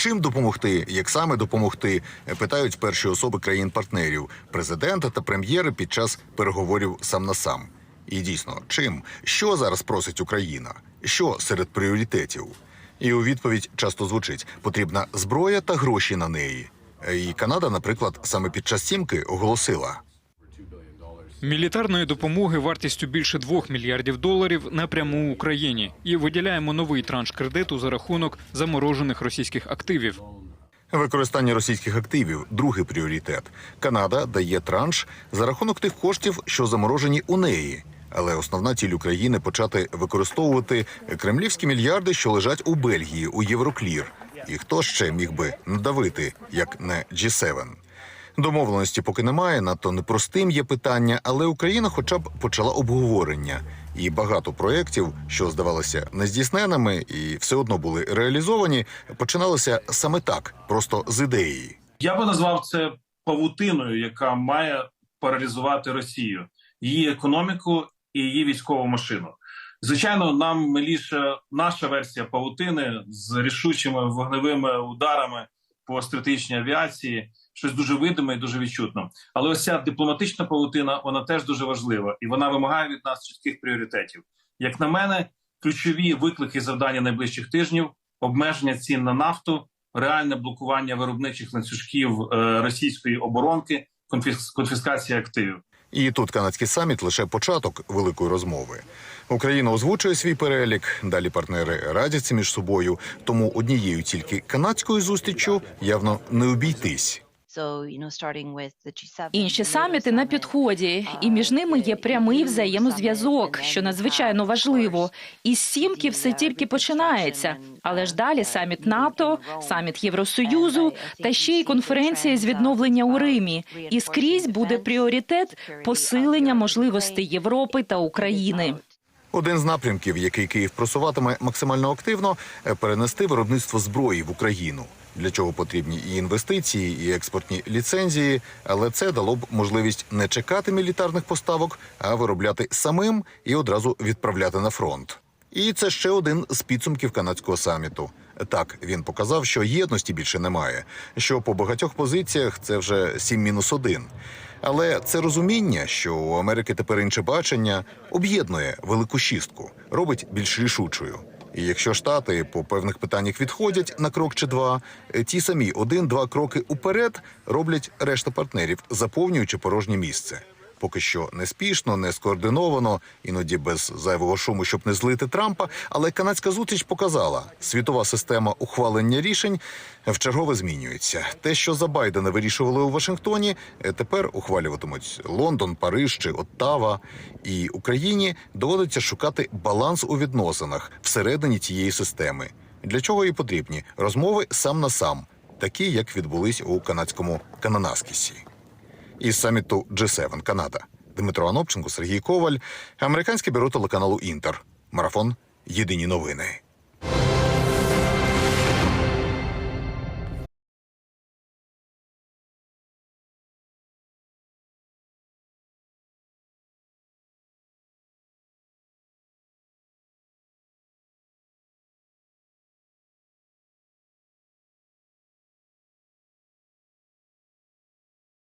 Чим допомогти, як саме допомогти, питають перші особи країн-партнерів, президента та прем'єри під час переговорів сам на сам. І дійсно, чим що зараз просить Україна? Що серед пріоритетів? І у відповідь часто звучить: потрібна зброя та гроші на неї. І Канада, наприклад, саме під час сімки оголосила. Мілітарної допомоги вартістю більше 2 мільярдів доларів напряму Україні і виділяємо новий транш кредиту за рахунок заморожених російських активів. Використання російських активів другий пріоритет. Канада дає транш за рахунок тих коштів, що заморожені у неї. Але основна ціль України почати використовувати кремлівські мільярди, що лежать у Бельгії у Євроклір. І хто ще міг би надавити, як не G7? Домовленості поки немає, надто непростим є питання, але Україна, хоча б почала обговорення. І багато проєктів, що здавалися нездійсненими і все одно були реалізовані, починалися саме так, просто з ідеї. Я би назвав це павутиною, яка має паралізувати Росію, її економіку і її військову машину. Звичайно, нам миліше наша версія павутини з рішучими вогневими ударами по стратегічній авіації, щось дуже видиме і дуже відчутно. Але ось ця дипломатична павутина вона теж дуже важлива, і вона вимагає від нас чітких пріоритетів. Як на мене, ключові виклики завдання найближчих тижнів обмеження цін на нафту, реальне блокування виробничих ланцюжків е, російської оборонки, конфіс- конфіскація активів. І тут канадський саміт лише початок великої розмови. Україна озвучує свій перелік. Далі партнери радяться між собою. Тому однією тільки канадською зустріччю явно не обійтись. Інші саміти на підході, і між ними є прямий взаємозв'язок, що надзвичайно важливо. Із сімки все тільки починається. Але ж далі саміт НАТО, саміт Євросоюзу та ще й конференція з відновлення у Римі. І скрізь буде пріоритет посилення можливостей Європи та України. Один з напрямків, який Київ просуватиме максимально активно, е, перенести виробництво зброї в Україну. Для чого потрібні і інвестиції, і експортні ліцензії, але це дало б можливість не чекати мілітарних поставок, а виробляти самим і одразу відправляти на фронт. І це ще один з підсумків канадського саміту. Так він показав, що єдності більше немає. Що по багатьох позиціях це вже 7 мінус 1. Але це розуміння, що у Америки тепер інше бачення, об'єднує велику шістку, робить більш рішучою. І якщо штати по певних питаннях відходять на крок чи два, е, ті самі один-два кроки уперед роблять решта партнерів, заповнюючи порожнє місце. Поки що не спішно, не скоординовано, іноді без зайвого шуму, щоб не злити Трампа. Але канадська зустріч показала, світова система ухвалення рішень вчергове змінюється. Те, що за Байдена вирішували у Вашингтоні, е, тепер ухвалюватимуть Лондон, Париж чи Оттава. І Україні доводиться шукати баланс у відносинах всередині цієї системи. Для чого і потрібні розмови сам на сам, такі як відбулись у канадському Кананаскісі із саміту G7 Канада. Дмитро Анопченко, Сергій Коваль, американське бюро телеканалу Інтер. Марафон. Єдині новини.